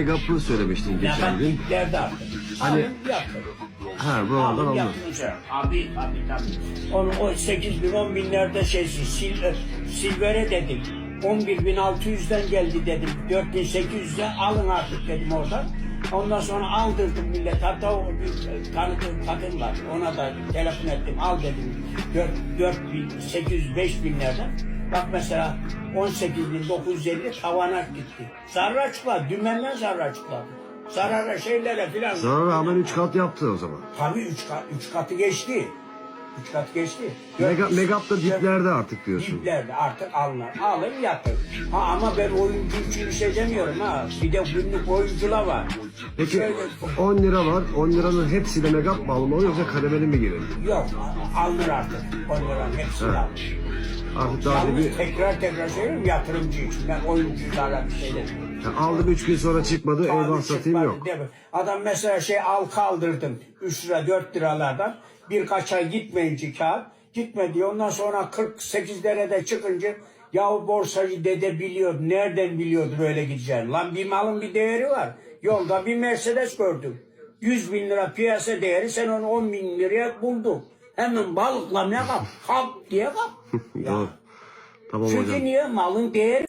Megap'ı söylemiştin geçen gün. Nerede artık? Hani- Hani yaptım. Ha buralardan Aldım aldın. yaptım şey. Abi tabii tabii. Onu o 8 bin 10 binlerde şeysi sil, silvere dedim. 11.600'den geldi dedim. 4.800'e alın artık dedim oradan. Ondan sonra aldırdım millet. Hatta o bir tanıdığım kadın var. Ona da telefon ettim. Al dedim. 4, 4 bin, 800, 5 binlerden. Bak mesela 18.950 tavana gitti. Zarra açıkladı. Dümenden zarra açıkladı. Zarara şeylere filan. Sana rağmen 3 kat yaptı o zaman. Tabii üç, kat, üç katı geçti. Üç katı geçti. Mega, Megap da diplerde artık diyorsun. Diplerde artık alınır. Alın yatır. Ha, ama ben oyuncu için bir şey demiyorum ha. Bir de günlük oyuncular var. Peki Şöyle- 10 lira var. 10 liranın hepsiyle Megap mı alınmalı yoksa kademeli mi girelim? Yok alınır artık. 10 liranın hepsini Ha. alınır. Artık daha bir tekrar tekrar söylüyorum yatırımcı için. Ben oyuncularla bir şey demiyorum. Ya aldım 3 gün sonra çıkmadı eyvah Abi satayım yok. Adam mesela şey al kaldırdım 3 lira 4 liralardan birkaç ay gitmeyince kağıt gitmedi. Ondan sonra 48 derede çıkınca ya o borsacı dede biliyor. Nereden biliyordur öyle gideceğini? Lan bir malın bir değeri var. Yolda bir Mercedes gördüm. 100 bin lira piyasa değeri sen onu 10 bin liraya buldun. Hemen balıkla ne kap? Kap diye kap. Ya. Tamam Çünkü hocam. niye? Malın değeri